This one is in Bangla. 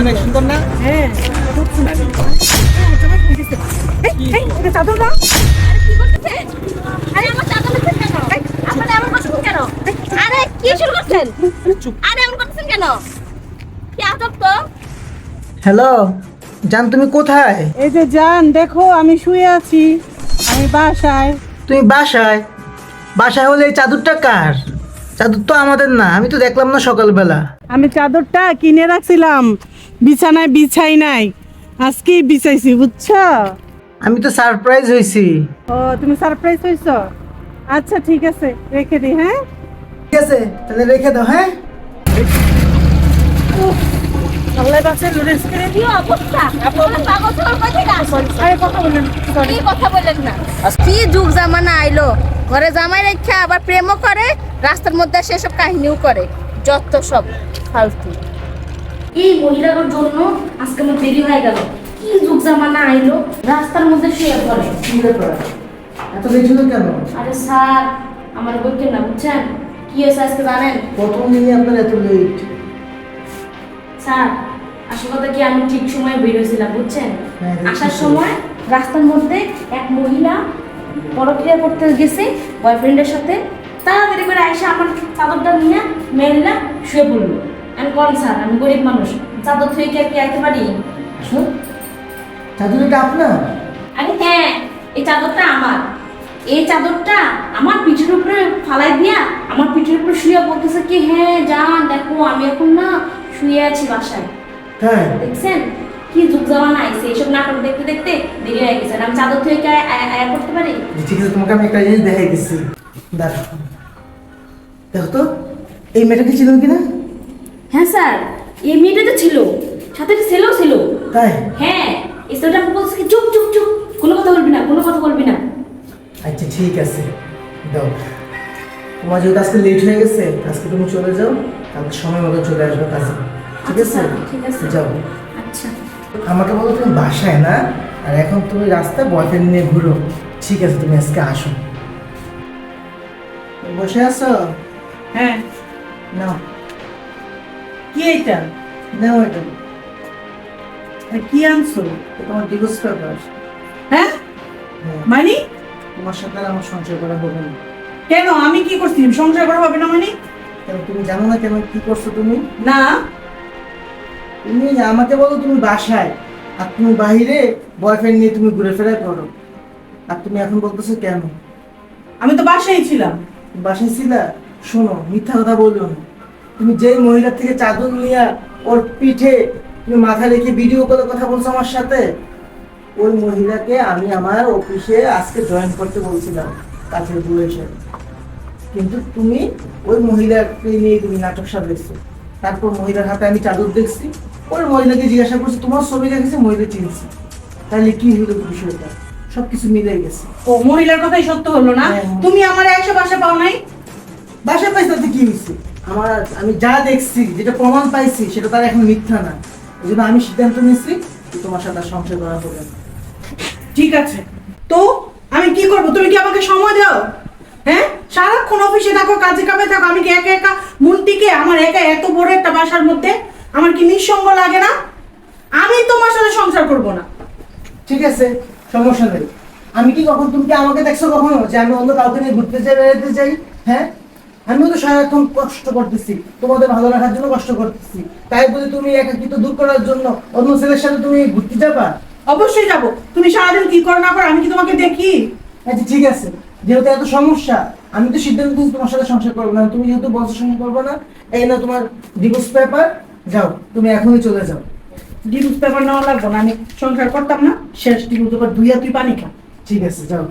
অনেক সুন্দর না? হ্যাঁ খুব সুন্দর। এই, এই, এটা চাদর না আরে আমার চাদর আপনারা এমন করছেন কেন? আরে কি শুরু করছেন? আরে এমন করতেছেন কেন? কি আজব তো। হ্যালো জান তুমি কোথায়? এই যে জান দেখো আমি শুয়ে আছি। আমি বাসায়। তুমি বাসায়? বাসায় হলে এই চাদরটা কার? চাদর তো আমাদের না আমি তো দেখলাম না সকালবেলা। আমি চাদরটা কিনে রাখছিলাম। বিছানায় বিছাই নাই। আজকেই বিছাইছি বুঝছ? আমি তো সারপ্রাইজ হয়েছি ও তুমি সারপ্রাইজ হইছো? আচ্ছা ঠিক আছে রেখে দিই হ্যাঁ? ঠিক আছে তাহলে রেখে দাও হ্যাঁ? আল্লাহ বাসে লুরেস করে কি অবস্থা। আপনারা পাগল কই থেকে আসেন আরে কথা বলেন কি কথা বললেন না? কি যুগ জামানা আইলো? ঘরে জামাই রেখে আবার প্রেমও করে রাস্তার মধ্যে সেসব কাহিনীও করে যত সব ফালতু। এই মহিলার জন্য আজকে আমার দেরি হয়ে গেল। কি যুগ জামানা আইলো? রাস্তার মধ্যে শুয়ে পড়ে। কি ব্যাপার এত লেট হলো কেন? আরে স্যার আমার বইকে না বুঝছেন? কি হয়েছে আজকে জানেন? প্রথম দিনই আপনার এত লেট। স্যার আসল কথা কি আমি ঠিক সময় বেরোছিলাম বুঝছেন? হ্যাঁ, আসার সময় রাস্তার মধ্যে এক মহিলা পরক্রিয়া করতে গেছে বয়ফ্রেন্ডের সাথে। তাড়াতাড়ি করে আইসা আমার চাদরটা নিয়ে মেললা শুয়ে পড়ল। আমি কোন স্যার আমি গরিব মানুষ। চাদর থেকে কি আর কি আইতে পারি? আসো চাদরটা আপনার? আরে হ্যাঁ এই চাদরটা আমার। এই চাদরটা আমার পিঠের উপরে ফালাই দিয়া আমার পিঠের উপরে শুয়ে বলতেছে কি হ্যাঁ যান দেখো আমি এখন না শুয়ে আছি বাসায়। হ্যাঁ। দেখছেন? কি যুগ জামানা আইছে এইসব নাটক দেখতে দেখতে দেরি হয়ে গেছে। আমি চাদর থেকে কি আয়া- করতে পারি? ঠিক আছে তোমাকে আমি একটা জিনিস দেখাই দিচ্ছি দেখো দেখো তো এই মেয়েটাকে চিনুন কিনা হ্যাঁ স্যার এই মেয়েটা তো ছিল সাথে একটা ছেলেও ছিল। তাই? হ্যাঁ এই ছেলেটা আমাকে বলছে চুপ চুপ চুপ কোনো কথা বলবি না কোনো কথা বলবি না। আচ্ছা ঠিক আছে। দাও। তোমার যেহেতু আজকে লেট হয়ে গেছে আজকে তুমি চলে যাও কালকে সময় মতো চলে আসবে কাছে ঠিক আচ্ছা, আছে? ঠিক আছে। যাও। আচ্ছা। আমাকে বলো তুমি বাসায় না? আর এখন তুমি রাস্তায় বয়ফ্রেন্ড নিয়ে ঘুরো। ঠিক আছে তুমি আজকে আসো। বসে আছো? হ্যাঁ। নাও। কি এইটা? নাও এটা কি আনছো? তোমার ডিভোর্স পেপার হ্যাঁ? মানে? তোমার সাথে আমার সংসার করা হবে না। কেন? আমি কি করছি? সংসার করা হবে না মানে? কেন? তুমি জানো না কেন কি করছ তুমি? না। তুমি আমাকে বলো তুমি বাসায়। আর তুমি বাইরে বয়ফ্রেন্ড নিয়ে তুমি ঘুরে ফেরায় করো। আর তুমি এখন বলতেছো কেন? আমি তো বাসায় ছিলাম। বাসায় ছিলা? শোনো মিথ্যা কথা বলল না। তুমি যেই মহিলার থেকে চাদর নিয়ে ওর পিঠে তুমি মাথা রেখে ভিডিও করে কথা বলছো আমার সাথে ওই মহিলাকে আমি আমার অফিসে আজকে জয়েন করতে বলছিলাম কাছের এসে। কিন্তু তুমি ওই মহিলাকে নিয়ে তুমি নাটক সাজাইছো। তারপর মহিলার হাতে আমি চাদর দেখছি ওই মহিলাকে জিজ্ঞাসা করছি তোমার ছবি দেখেছি মহিলা চিনছি। তাহলে কি হলো বিষয়টা? সবকিছু মিলে গেছে। ও মহিলার কথাই সত্য হলো না? হ্যাঁ। তুমি আমার একশো বাসা পাও নাই? বাসা পাইছে তাতে কি হয়েছে আমার আমি যা দেখছি, যেটা প্রমাণ পাইছি, সেটা তার এখন মিথ্যা না। এই জন্য আমি সিদ্ধান্ত নিয়েছি তোমার সাথে সংসার করা হবে ঠিক আছে। তো আমি কি করব? তুমি কি আমাকে সময় দাও? হ্যাঁ? সারাক্ষণ অফিসে থাকো, কাজে কামে থাকো, আমি কি একা একা মনটিকে, আমার একা এত বড় একটা বাসার মধ্যে আমার কি নিঃসঙ্গ লাগে না? আমি তোমার সাথে সংসার করব না। ঠিক আছে, সমস্যা নেই। আমি কি কখন, তুমি কি আমাকে দেখছ কখনো? যে আমি অন্য কাউকে নিয়ে ঘুরতে যাই, বেড়াতে যাই? হ্যাঁ? আমিও তো সারাক্ষণ কষ্ট করতেছি তোমাদের ভালো রাখার জন্য কষ্ট করতেছি। তাই বলে তুমি একাকিত্ব দূর করার জন্য অন্য ছেলের সাথে তুমি ঘুরতে যাবা? অবশ্যই যাব। তুমি সারাদিন কি করো না করো আমি কি তোমাকে দেখি? আচ্ছা ঠিক আছে যেহেতু এত সমস্যা আমি তো সিদ্ধান্ত নিয়েছি তোমার সাথে সংসার করব না। তুমি যেহেতু বলছো সংসার করব না এই না তোমার ডিভোর্স পেপার যাও তুমি এখনই চলে যাও। ডিভোর্স পেপার নেওয়া লাগবে না আমি সংসার করতাম না শেষ ডিভোর্স পেপার দুইয়া তুই পানি খা। ঠিক আছে যাও।